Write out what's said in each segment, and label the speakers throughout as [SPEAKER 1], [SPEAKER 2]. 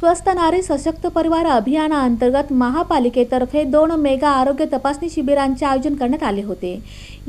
[SPEAKER 1] स्वस्त नारी सशक्त परिवार अभियानाअंतर्गत महापालिकेतर्फे दोन मेगा आरोग्य तपासणी शिबिरांचे आयोजन करण्यात आले होते.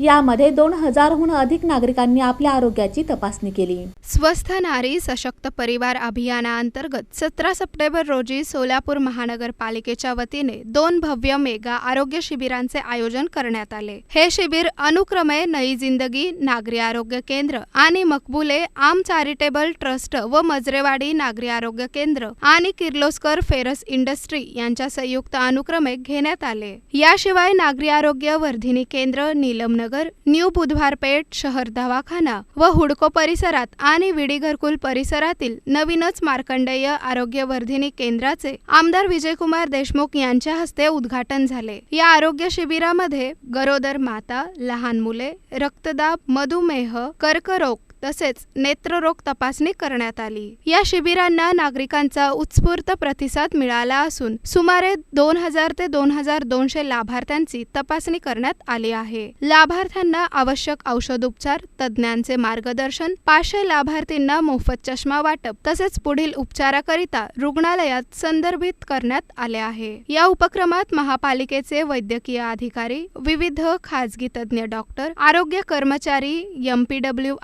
[SPEAKER 1] यामध्ये दोन हजारहून अधिक नागरिकांनी आपल्या आरोग्याची तपासणी केली.
[SPEAKER 2] स्वस्थ नारी सशक्त परिवार अभियानाअंतर्गत सतरा सप्टेंबर रोजी सोलापूर महानगरपालिकेच्या वतीने दोन भव्य मेगा आरोग्य शिबिरांचे आयोजन करण्यात आले. हे शिबिर अनुक्रमे नई जिंदगी नागरी आरोग्य केंद्र आणि मकबुले आम चॅरिटेबल ट्रस्ट व मजरेवाडी नागरी आरोग्य केंद्र आणि आणि किर्लोस्कर फेरस इंडस्ट्री यांच्या संयुक्त अनुक्रमे घेण्यात आले. याशिवाय नागरी आरोग्य वर्धिनी केंद्र नीलमनगर न्यू बुधवारपेठ शहर दवाखाना व हुडको परिसरात आणि विडी घरकुल परिसरातील नवीनच मार्कंडेय आरोग्य वर्धिनी केंद्राचे आमदार विजयकुमार देशमुख यांच्या हस्ते उद्घाटन झाले. या आरोग्य शिबिरामध्ये गरोदर माता लहान मुले रक्तदाब मधुमेह कर्करोग तसेच नेत्ररोग तपासणी करण्यात आली. या शिबिरांना नागरिकांचा उत्स्फूर्त प्रतिसाद मिळाला असून सुमारे दोन हजार ते दोन हजार दोनशे लाभार्थ्यांची तपासणी करण्यात आली आहे. लाभार्थ्यांना आवश्यक औषधोपचार तज्ज्ञांचे मार्गदर्शन पाचशे लाभार्थींना मोफत चष्मा वाटप तसेच पुढील उपचाराकरिता रुग्णालयात संदर्भित करण्यात आले आहे. या उपक्रमात महापालिकेचे वैद्यकीय अधिकारी विविध खाजगी तज्ज्ञ डॉक्टर आरोग्य कर्मचारी एमपीडब्ल्यू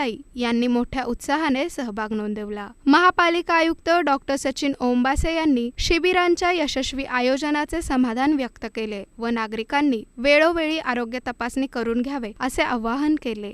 [SPEAKER 2] आशाताई यांनी मोठ्या उत्साहाने सहभाग नोंदवला. महापालिका आयुक्त डॉक्टर सचिन ओंबासे यांनी शिबिरांच्या यशस्वी आयोजनाचे समाधान व्यक्त केले व नागरिकांनी वेळोवेळी आरोग्य तपासणी करून घ्यावे असे आवाहन केले.